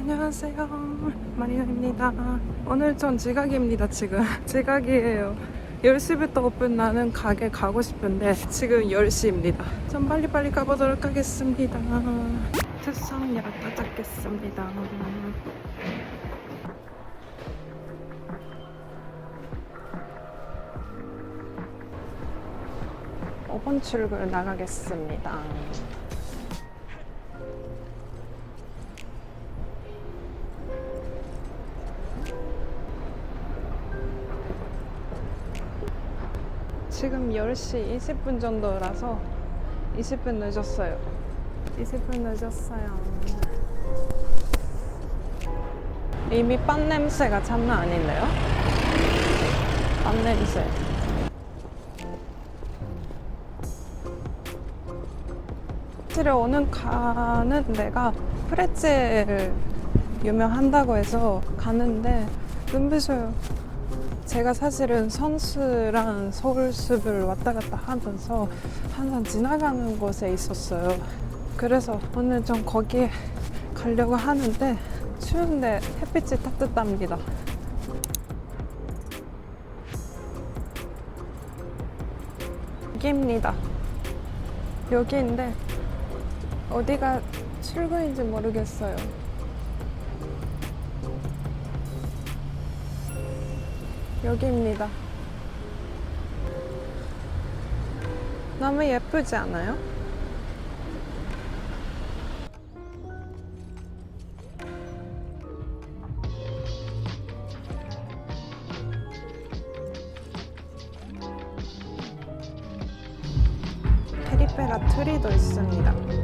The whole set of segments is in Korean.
안녕하세요. 마리나입니다. 오늘 전 지각입니다, 지금. 지각이에요. 10시부터 오픈 나는 가게 가고 싶은데 지금 10시입니다. 전 빨리빨리 가보도록 하겠습니다. 특성약 도착했습니다. 오번 출구를 나가겠습니다. 10시 20분 정도라서 20분 늦었어요. 20분 늦었어요. 이미 빵 냄새가 장난 아닌데요? 빵 냄새. 실에 오는 가는 데가 프레첼 유명한다고 해서 가는데 눈부셔요. 제가 사실은 선수랑 서울숲을 왔다 갔다 하면서 항상 지나가는 곳에 있었어요. 그래서 오늘 좀 거기에 가려고 하는데 추운데 햇빛이 따뜻합니다. 여기입니다. 여기인데 어디가 출구인지 모르겠어요. 여기입니다. 너무 예쁘지 않아요? 페리페라 트리도 있습니다.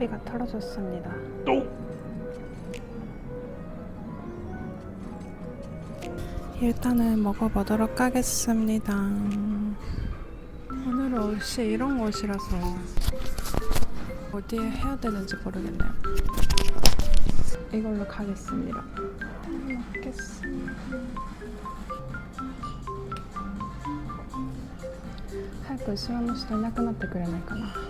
커피가 털어졌습니다. 일단은 먹어보도록 하겠습니다. 오늘 옷이 이런 옷이라서 어디에 해야 되는지 모르겠네요. 이걸로 가겠습니다. 음, 먹겠습니다. 早く後ろの人いなくなってくれないかな。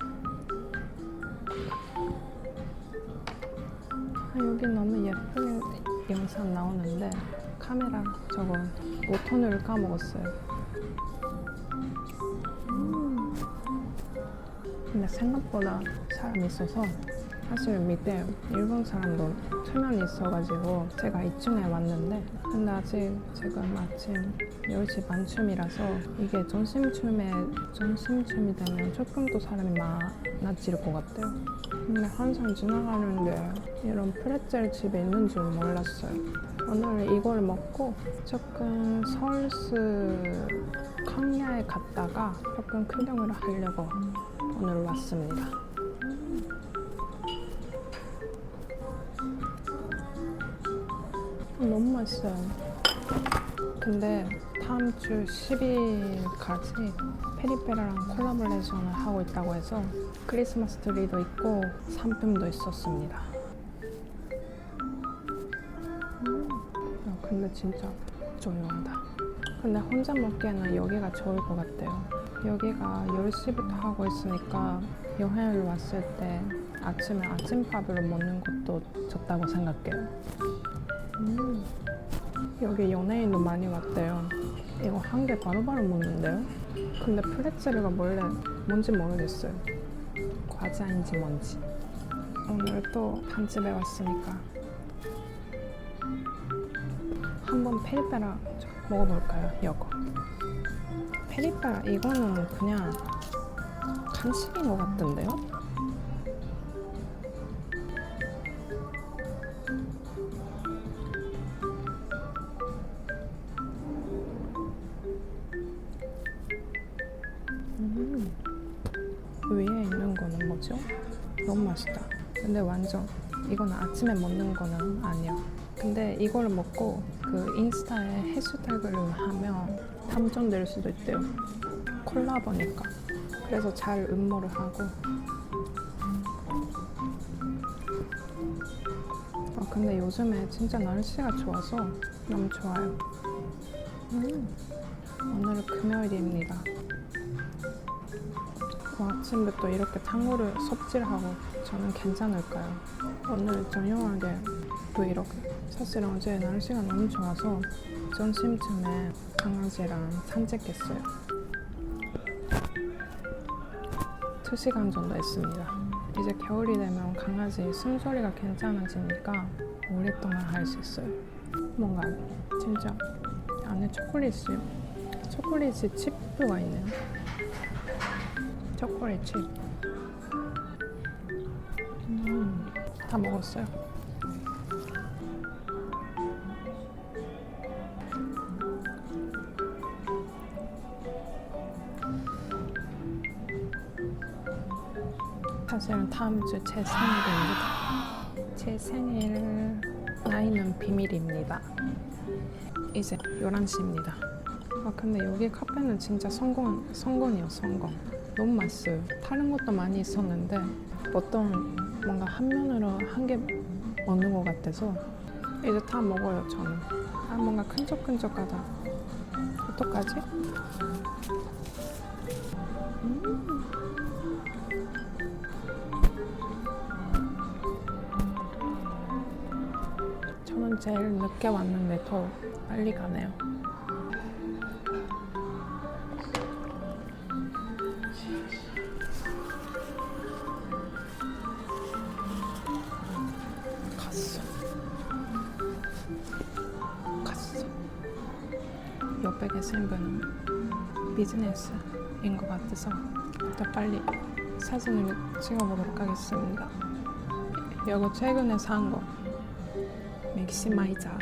여기 너무 예쁜 영상 나오는데 카메라 저거 버튼을 까먹었어요. 음. 근데 생각보다 사람 있어서 사실 밑에 일본 사람도 투면이 있어가지고 제가 이쯤에 왔는데 근데 아직 지금 아침 10시 반쯤이라서 이게 점심쯤에 점심쯤이 되면 조금 더 사람이 많아질 것 같아요. 근데 항상 지나가는데 이런 프레첼 집에 있는 줄 몰랐어요. 오늘 이걸 먹고 조금 서울스 광야에 갔다가 조금 구경을 하려고 오늘 왔습니다. 너무 맛있어요. 근데 다음 주 10일까지 페리페라랑 콜라보레이션을 하고 있다고 해서 크리스마스 트리도 있고 상품도 있었습니다. 음, 야, 근데 진짜 조용하다. 근데 혼자 먹기에는 여기가 좋을 것 같아요. 여기가 10시부터 하고 있으니까 여행을 왔을 때 아침에 아침밥을 먹는 것도 좋다고 생각해요. 음, 여기 연예인도 많이 왔대요. 이거 한 개 바로바로 먹는데요? 근데 프레첼가 원래 뭔지 모르겠어요. 과자인지 뭔지. 오늘 또 한집에 왔으니까 한번 페리페라 먹어볼까요? 이거. 페리페라 이거는 그냥 간식인 것 같던데요? 너무 맛있다. 근데 완전 이거는 아침에 먹는 거는 아니야. 근데 이걸 먹고 그 인스타에 해시태그를 하면 당첨될 수도 있대요. 콜라보니까. 그래서 잘 음모를 하고. 아 근데 요즘에 진짜 날씨가 좋아서 너무 좋아요. 음, 오늘은 금요일입니다. 뭐 아침부터 이렇게 탕후루 섭질하고 저는 괜찮을까요? 오늘 저녁하게 또 이렇게 사실 어제 날씨가 너무 좋아서 점심쯤에 강아지랑 산책했어요. 2시간 정도 했습니다. 이제 겨울이 되면 강아지 숨소리가 괜찮아지니까 오랫동안 할 수 있어요. 뭔가 진짜 안에 초콜릿이 초콜릿이 칩류가 있네요. 초콜릿 칩. 음, 다 먹었어요. 사실은 다음 주 제 생일입니다. 제 생일 나이는 비밀입니다. 이제 11시입니다. 아 근데 여기 카페는 진짜 성공 성공이요 성공. 너무 맛있어요. 다른 것도 많이 있었는데 어떤 뭔가 한 면으로 한 개 먹는 것 같아서 이제 다 먹어요 저는. 아 뭔가 끈적끈적하다. 어떡하지? 음. 저는 제일 늦게 왔는데 더 빨리 가네요. 옆에 계신 분은 비즈니스인 것 같아서 더 빨리 사진을 찍어보도록 하겠습니다. 이거 최근에 산 거. 맥시마이자.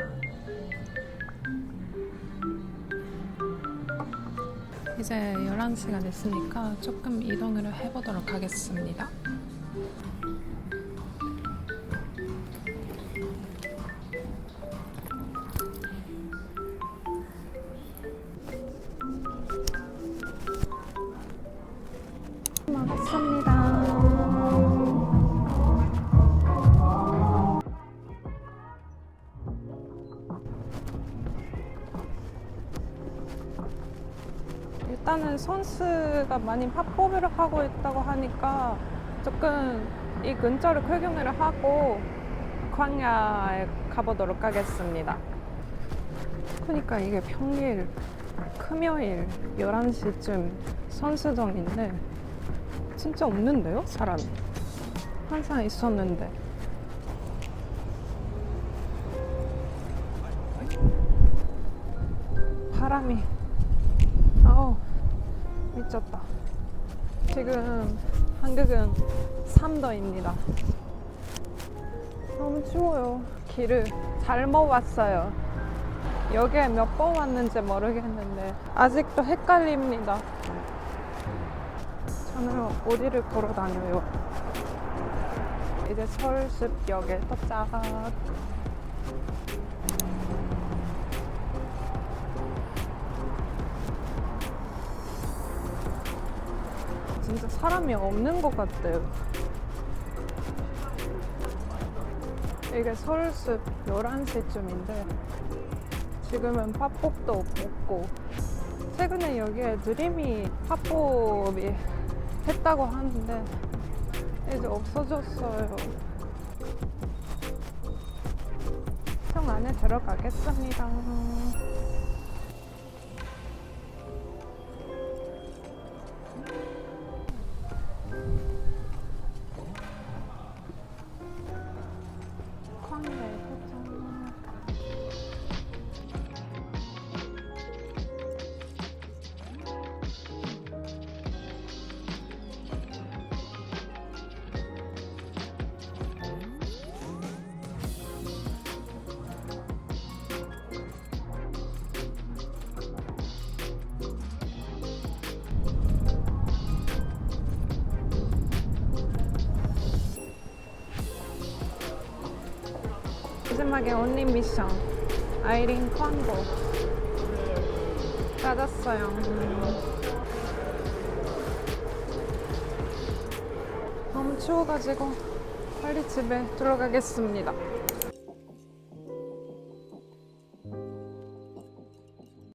이제 11시가 됐으니까 조금 이동을 해보도록 하겠습니다. 일단은 선수가 많이 합법을 하고 있다고 하니까 조금 이 근처를 구경을 하고 광야에 가보도록 하겠습니다. 그러니까 이게 평일, 금요일 11시쯤 선수정인데 진짜 없는데요? 사람이. 항상 있었는데. 바람이 지금 한국은 3도입니다. 너무 추워요. 길을 잘못 왔어요. 여기에 몇 번 왔는지 모르겠는데 아직도 헷갈립니다. 저는 어디를 걸어 다녀요? 이제 서울숲역에 도착. 진짜 사람이 없는 것 같아요. 이게 서울숲 11시쯤인데 지금은 팝pop도 없고 최근에 여기에 드림이 팝pop이 했다고 하는데 이제 없어졌어요. 성 안에 들어가겠습니다. 마지막에 온리 미션 아이린 광고. 찾았어요. 음. 너무 추워가지고 빨리 집에 들어가겠습니다